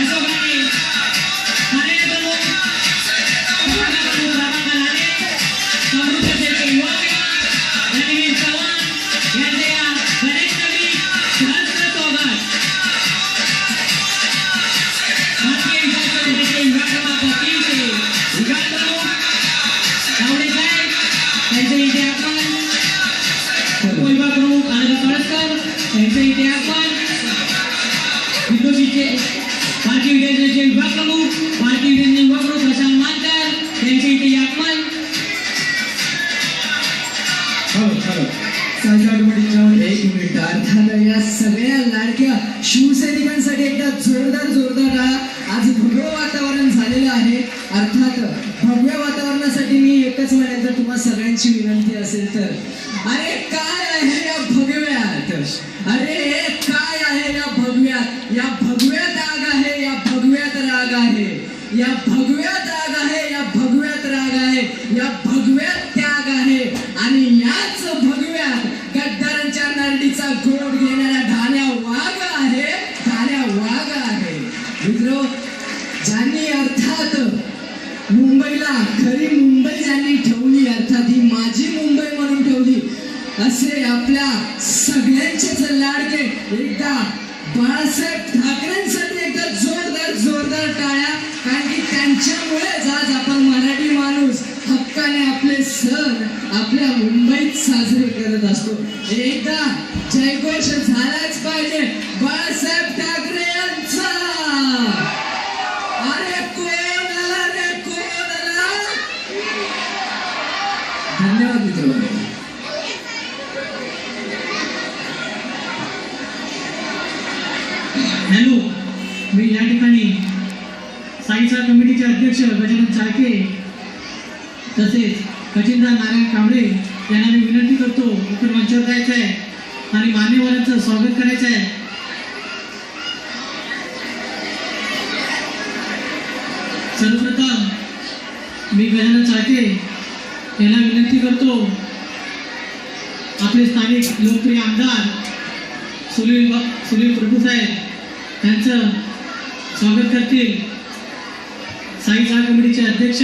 이성은 कमिटीच्या एक मिनिट अर्थात या सगळ्या लाडक्या शिवसैनिकांसाठी एकदा जोरदार जोरदार आज भव्य वातावरण झालेलं आहे. अर्थात भव्य वातावरणासाठी मी एकच म्हणेन तर तुम्हा सगळ्यांची विनंती असेल तर. अरे काय आहे या भगव्यात अरे काय आहे या भगव्यात या भगव्यात आग आहे या भगव्यात राग आहे. या भगव्यात असे आपल्या सगळ्यांचेच लाडके एकदा बाळासाहेब ठाकरेंसाठी एकदा जोरदार जोरदार टाळ्या. कारण की त्यांच्यामुळेच आज आपण मराठी माणूस हक्काने आपले सण आपल्या मुंबईत साजरे करत असतो. एकदा जयघोष झालाच पाहिजे. कमिटीचे अध्यक्ष गजानन चाळके तसेच कचिंदा नारायण कांबळे यांना मी विनंती करतो इतर मंचावर जायचं आहे आणि मान्यवरांचं स्वागत करायचं आहे. सर्वप्रथम मी गजानन चाळके यांना विनंती करतो आपले स्थानिक लोकप्रिय आमदार सुनील सुनील प्रभू साहेब त्यांचं स्वागत करतील. साई सहा कमिटीचे अध्यक्ष.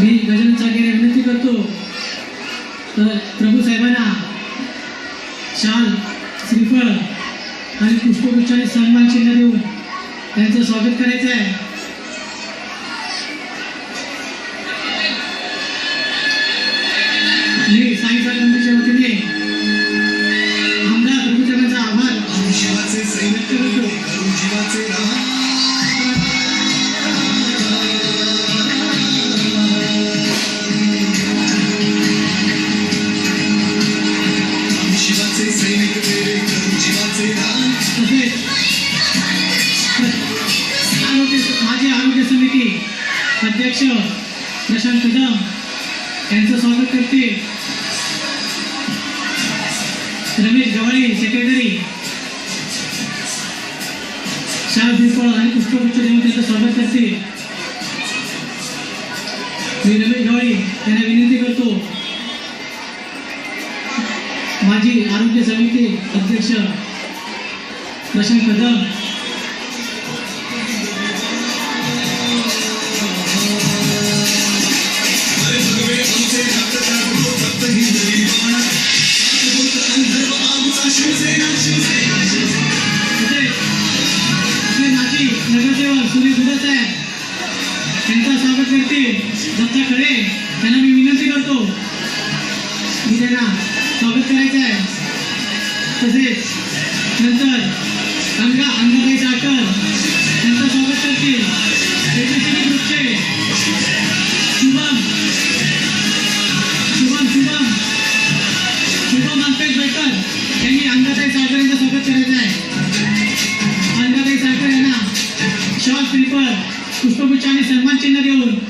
मी गजन चाकेने विनंती करतो. तर प्रभू साहेबांना शाल श्रीफळ आणि पुष्पगुच्छाने सन्मान चिन्ह देऊन त्यांचं स्वागत करायचं आहे अध्यक्ष प्रशांत कदम यांचं स्वागत करते. रमेश गवाळे सेक्रेटरी शाह पिंपळ आणि पुष्पगुच्छ देऊन त्यांचं स्वागत करते. मी रमेश गवाळे यांना विनंती करतो. माजी आरोग्य समिती अध्यक्ष प्रशांत कदम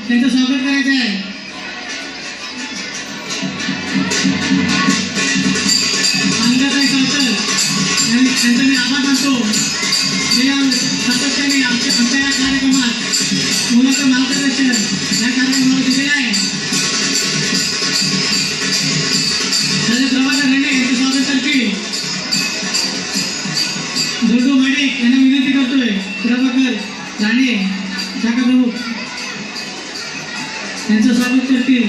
त्यांचं स्वागत करायचं आहे. त्यांचा मी आभार मानतो ते सातत्याने आमच्या आमच्या या कार्यक्रमात मुलाचं मार्गदर्शन या कार्यक्रमाला दिलेलं आहे त्याचे प्रभाकर रेणे यांचं स्वागत करतील जोडू माडिक यांना विनंती करतोय प्रभाकर राणे शाखा प्रमुख त्यांचं स्वागत करतील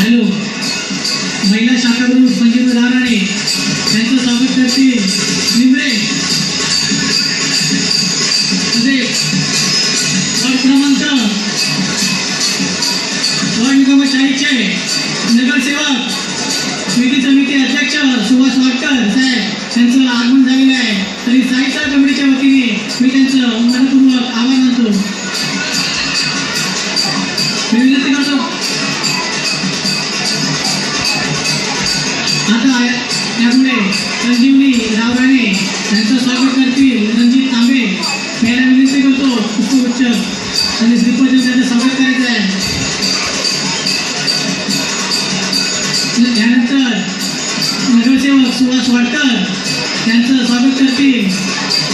हॅलो महिला शाखा प्रमुख संगीत राणे त्यांचं स्वागत करतील निमरे. वार्ड क्रमांक वार्ड निगमशाहीचे नगरसेवक. विधी समिती अध्यक्ष सुभाष त्यांचं आगमन झालेलं आहे. तरी साहित्य कमिटीच्या वतीने मी त्यांचं मनपूर्वक नगरसेवक सुभाष वाडकर त्यांचं स्वागत करतील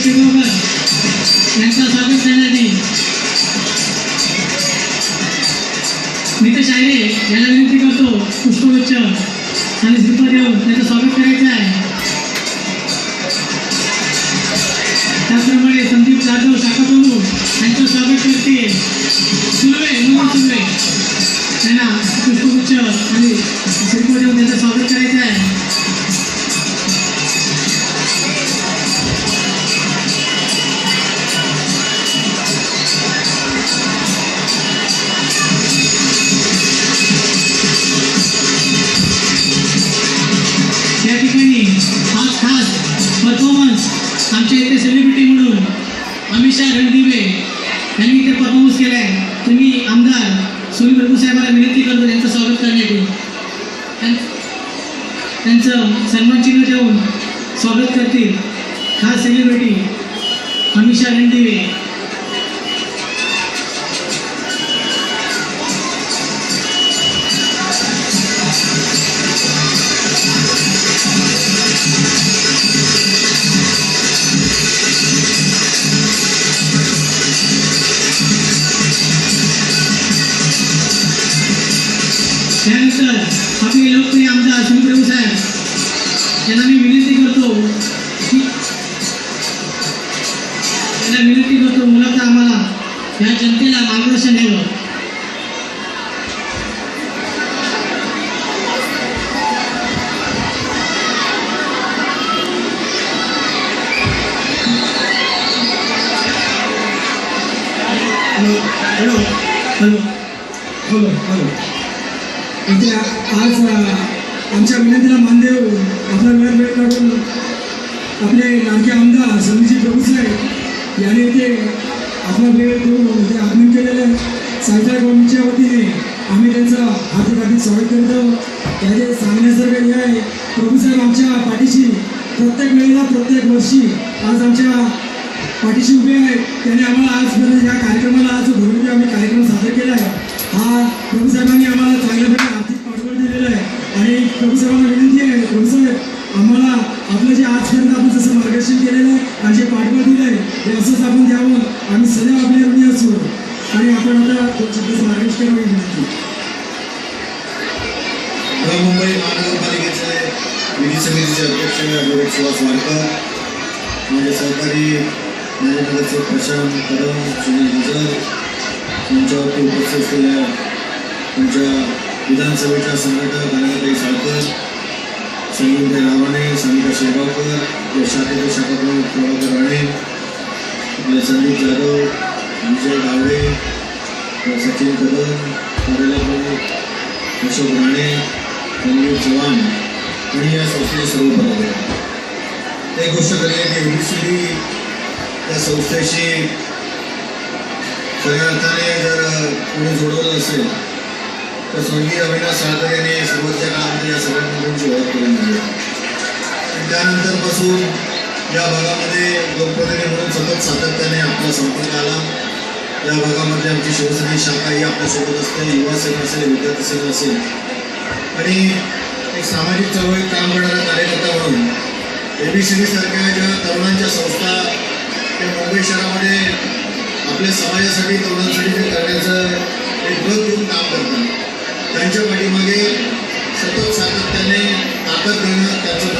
मी सानिका शिरोकर यांचं स्वागत करण्यात येईल मित्र शायरे यांना विनंती करतो पुष्पगुच्छ आणि श्रीपद देऊन त्यांचं स्वागत करायचं आहे सुनील प्रभू साहेबांना विनंती करतो त्यांचं स्वागत करण्यासाठी. त्यां- त्यांचं सन्मान चिन्ह देऊन स्वागत करतील. विनंती करतो मुलाचा आम्हाला या जनतेला मार्गदर्शन द्यावं हॅलो हॅलो हॅलो हॅलो इथे आज आमच्या विनंतीला मान देऊन आपला वेळ वेळ काढून आपले लाडके आमदार संजय प्रभूसाहेब यांनी इथे आपला वेळ करून इथे आगमन केलेलं आहे सायकल कॉलनीच्या वतीने आम्ही त्यांचं हातीकाठी स्वागत करतो. त्याचे सांगण्यासारखं हे आहे प्रभूसाहेब आमच्या पाठीशी प्रत्येक वेळेला प्रत्येक वर्षी आज आमच्या पाठीशी उभे आहेत. त्याने आम्हाला आजपर्यंत म्हणजे या कार्यक्रमाला आज भरपूर आम्ही कार्यक्रम सादर केला आहे. हा प्रभूसाहेबांनी आम्हाला चांगल्या प्रकारे आर्थिक पाठबळ दिलेलं आहे. आणि प्रभूसाहेबांना विनंती आहे प्रभूसाहेब आम्हाला आपलं जे आजपर्यंत आपण जसं मार्गदर्शन केलेलं आहे आणि जे पाठबळ दिलं आहे ते असंच आपण द्यावं. आम्ही सदैव आपल्या ऋणी असू आणि आपण आता दोन मार्गदर्शन करावी विनंती मुंबई महानगरपालिकेचे विधी समितीचे अध्यक्ष ॲडव्होकेट सुहास वाडकर माझे सहकारी माझे प्रशांत कदम सुनील हजर मंचावरती उपस्थित असलेल्या तुमच्या विधानसभेच्या संघटक अनंतताई साळकर संगीतभाई रावाणे सानिका शेगावकर या शाखेचे शाखाप्रमुख प्रभाकर राणे आपले संदीप जाधव विजय गावडे सचिन कदम कार्यालय प्रमुख अशोक राणे रणवीर चव्हाण आणि या संस्थेचे सर्व पदाधिकारी एक गोष्ट कळली आहे की डी या संस्थेशी खऱ्या अर्थाने जर कोणी जोडवलं असेल तर स्वर्गीय अविनाश साळकर यांनी सुरुवातीच्या काळामध्ये या सगळ्या मुलींची ओळख करून दिली. आणि त्यानंतरपासून या भागामध्ये लोकप्रतिनिधी म्हणून सतत सातत्याने आपला संपर्क आला. या भागामध्ये आमची शिवसेना शाखा ही आपल्यासोबत असते युवा सेना असेल विद्यार्थी सेना असेल. आणि एक सामाजिक चळवळीत काम करणारा कार्यकर्ता म्हणून ए बी सी डी सारख्या ज्या तरुणांच्या संस्था त्या मुंबई शहरामध्ये आपल्या समाजासाठी तरुणांसाठी जे करण्याचं एक बळ घेऊन काम करतात. त्यांच्या पाठीमागे सतत सातत्याने ताकद देणं त्यांचं